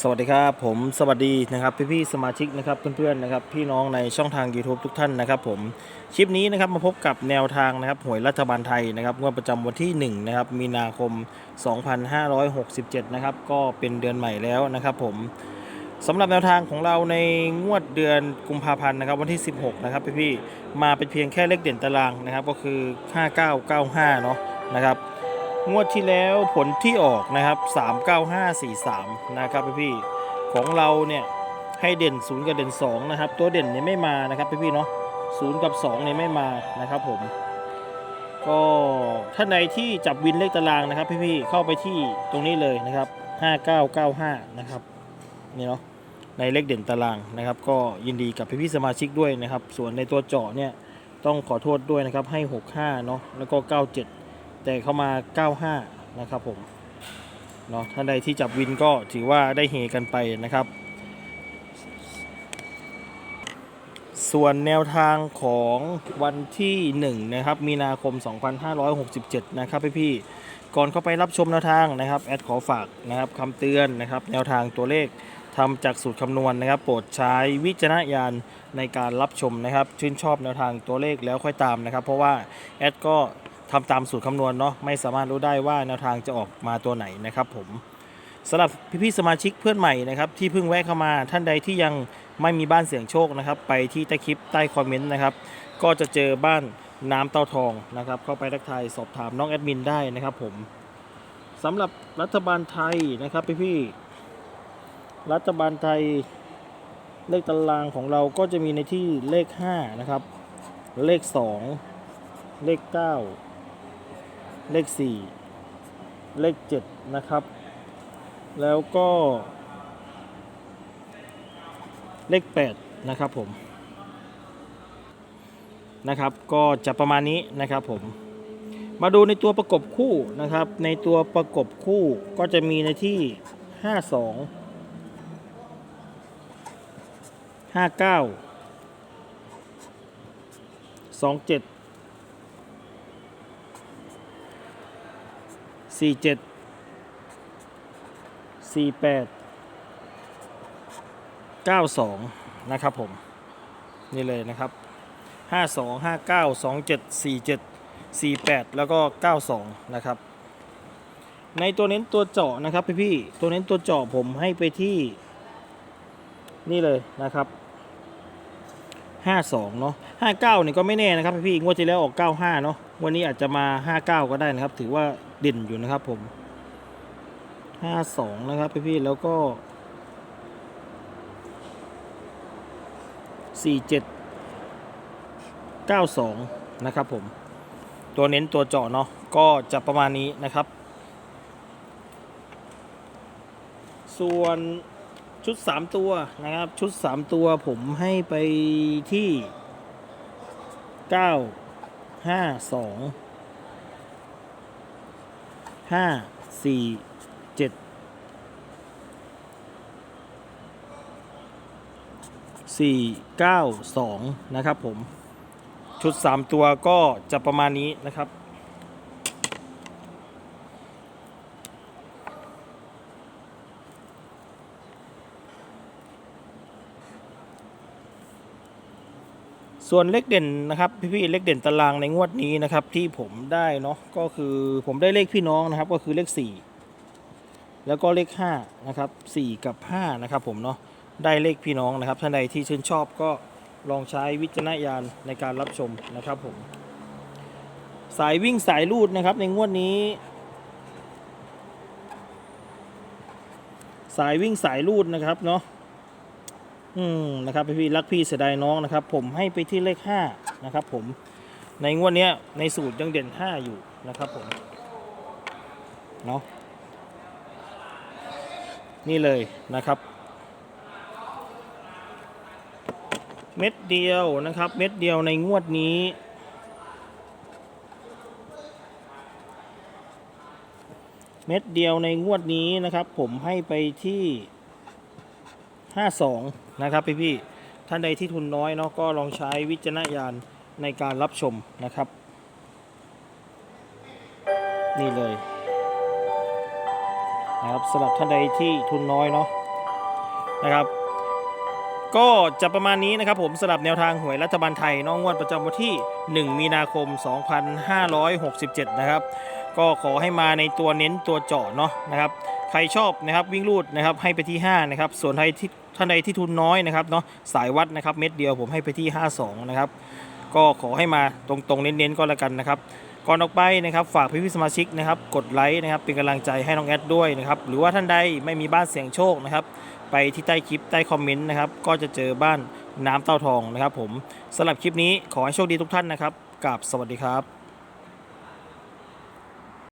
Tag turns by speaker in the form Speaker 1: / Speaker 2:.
Speaker 1: สวัสดีครับผมสวัสดีนะครับพี่พี่ๆสมาชิกนะครับเพื่อนๆนะครับพี่น้องในช่องทาง YouTube ทุกท่านนะครับผมคลิปนี้นะครับมาพบกับแนวทางนะครับหวยรัฐบาลไทยนะครับงวดประจำวันที่1นะครับมีนาคม 2567นะครับก็เป็นเดือนใหม่แล้วนะครับผมสำหรับแนวทางของเราในงวดเดือนกุมภาพันธ์นะครับวันที่ 16นะครับพี่พี่ๆมาเป็นเพียงแค่เลขเด่นตารางนะครับก็คือ 5995เนาะนะครับ งวดที่แล้วผลที่ออกนะครับ 39543 นะครับพี่ๆของเราเนี่ยให้เด่น 0 กับเด่น 2 นะครับ ตัวเด่นเนี่ยไม่มานะครับพี่ๆเนาะ0กับ2เนี่ยไม่มานะครับผม ก็ท่านใดที่จับวินเลขตารางนะครับ พี่ๆเข้าไปที่ตรงนี้เลยนะครับ 5995 นะครับนี่เนาะในเลขเด่นตารางนะครับ ก็ยินดีกับพี่ๆสมาชิกด้วยนะครับ ส่วนในตัวเจาะเนี่ยต้องขอโทษด้วยนะครับให้ 65 เนาะแล้วก็ 97 แต่เข้ามา 95 นะครับผมเนาะท่านใดที่จับวินก็ถือว่าได้เฮกันไปนะครับ ส่วนแนวทางของวันที่ 1 นะครับ มีนาคม 2567 นะครับพี่ๆก่อนเข้าไปรับชมแนวทางนะครับแอดขอฝากนะครับคำเตือนนะครับ แนวทางตัวเลขทำจากสูตรคำนวณนะครับ โปรดใช้วิจารณญาณในการรับชมนะครับ ชื่นชอบแนวทางตัวเลขแล้วค่อยตามนะครับ เพราะว่าแอดก็ ทำตามสูตรคำนวณเนาะไม่สามารถรู้ได้ว่าแนวทางจะออกมาตัวไหนนะครับผมสำหรับพี่ๆสมาชิกเพื่อนใหม่นะครับที่เพิ่งแวะเข้ามาท่านใดที่ยังไม่มีบ้านเสียงโชคนะครับ ไปที่ใต้คลิปใต้คอมเมนต์นะครับ ก็จะเจอบ้านน้ำเต้าทองนะครับ เข้าไปทักทายสอบถามน้องแอดมินได้นะครับผมสำหรับรัฐบาลไทยนะครับพี่ๆรัฐบาลไทยเลขตารางของเราก็จะมีในที่เลข5นะครับ เลข 2 เลข 9 เลข 4 เลข 7 นะครับ แล้วก็ เลข 8 นะครับผม นะครับ ก็จะประมาณนี้นะครับผม มาดูในตัวประกบคู่นะครับ ในตัวประกบคู่ก็จะมีในที่ 52 59 27 สี่เจ็ดสี่แปดเก้าสองนะครับผม นี่เลยนะครับห้าสองห้าเก้าสองเจ็ดสี่เจ็ดสี่แปดแล้วก็เก้าสองนะครับ ในตัวเน้นตัวเจาะนะครับพี่พี่ตัวเน้นตัวเจาะผมให้ไปที่นี่เลยนะครับห้าสองเนาะห้าเก้านี่ก็ไม่แน่นะครับพี่พี่งวดที่แล้วออกเก้าห้าเนาะวันนี้อาจจะมาห้าเก้าก็ได้นะครับ ถือว่า เด่นอยู่นะครับผมห้าสองนะครับพี่พี่ๆแล้วก็สี่เจ็ดเก้าสองนะครับผม ตัวเน้นตัวเจาะเนาะก็จะประมาณนี้นะครับ ส่วนชุด 3 ตัวนะครับ ชุด 3 ตัวผมให้ไปที่ 9 5 2 5 4 7 4 9 2นะครับผม ชุด3ตัวก็จะประมาณนี้นะครับ ส่วนเลขเด่นนะครับพี่ๆเลขเด่นตารางในงวดนี้นะครับที่ผมได้เนาะก็คือผมได้เลขพี่น้องนะครับก็คือเลข 4 แล้วก็เลข5นะครับ4 กับ 5 นะครับผมเนาะได้เลขพี่น้องนะครับท่านใดที่ชื่นชอบก็ลองใช้วิจารณญาณในการรับชมนะครับผมสายวิ่งสายลูดนะครับในงวดนี้ สายวิ่งสายลูดนะครับเนาะ อืมนะครับพี่รักพี่เสียดายน้องนะครับ ผมให้ไปที่เลขห้านะครับผมในงวดนี้ในสูตรยังเด่นห้าอยู่นะครับผมเนาะนี่เลยนะครับ เม็ดเดียวนะครับ เม็ดเดียวในงวดนี้เม็ดเดียวในงวดนี้นะครับ ผมให้ไปที่ 52 นะครับพี่พี่ท่านใดที่ทุนน้อยเนาะก็ลองใช้วิจารณญาณในการรับชมนะครับ นี่เลยนะครับสำหรับท่านใดที่ทุนน้อยเนาะนะครับก็จะประมาณนี้นะครับผมสำหรับแนวทางหวยรัฐบาลไทยน้องงวดประจำวันที่ 1 มีนาคม 2567 นะครับ ก็ขอให้มาในตัวเน้นตัวเจาะเนาะนะครับ ใครชอบนะครับวิ่งรูดนะครับให้ไปที่ 5 นะครับ ส่วนใครที่ ท่านใดที่ทุนน้อยนะครับเนาะสายวัดนะครับเม็ดเดียวผมให้ไปที่ 52 นะครับ ก็ขอให้มาตรงๆเน้นๆก็แล้วกันนะครับก่อนออกไปนะครับฝากพี่ๆสมาชิกนะครับกดไลค์นะครับเป็นกำลังใจให้น้องแอดด้วยนะครับหรือว่าท่านใดไม่มีบ้านเสียงโชคนะครับไปที่ใต้คลิปใต้คอมเมนต์นะครับก็จะเจอบ้านน้ำเต้าทองนะครับ ผมสำหรับคลิปนี้ขอให้โชคดีทุกท่านนะครับกับสวัสดีครับ